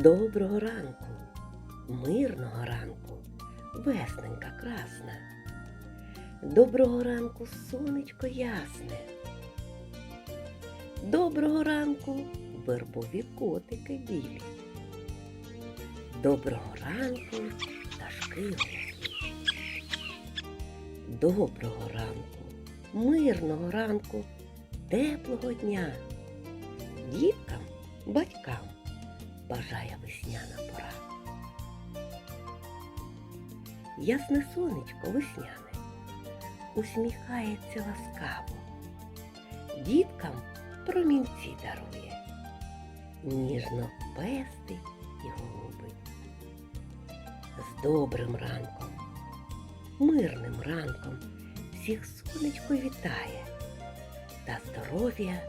Доброго ранку, мирного ранку, весненька красна. Доброго ранку, сонечко ясне. Доброго ранку, вербові котики білі. Доброго ранку, пташки голосні. Доброго ранку, мирного ранку, теплого дня. Діткам, весняна пора. Ясне сонечко весняне усміхається ласкаво, діткам промінці дарує, ніжно пестить і голубить. З добрим ранком, мирним ранком всіх сонечко вітає та здоров'я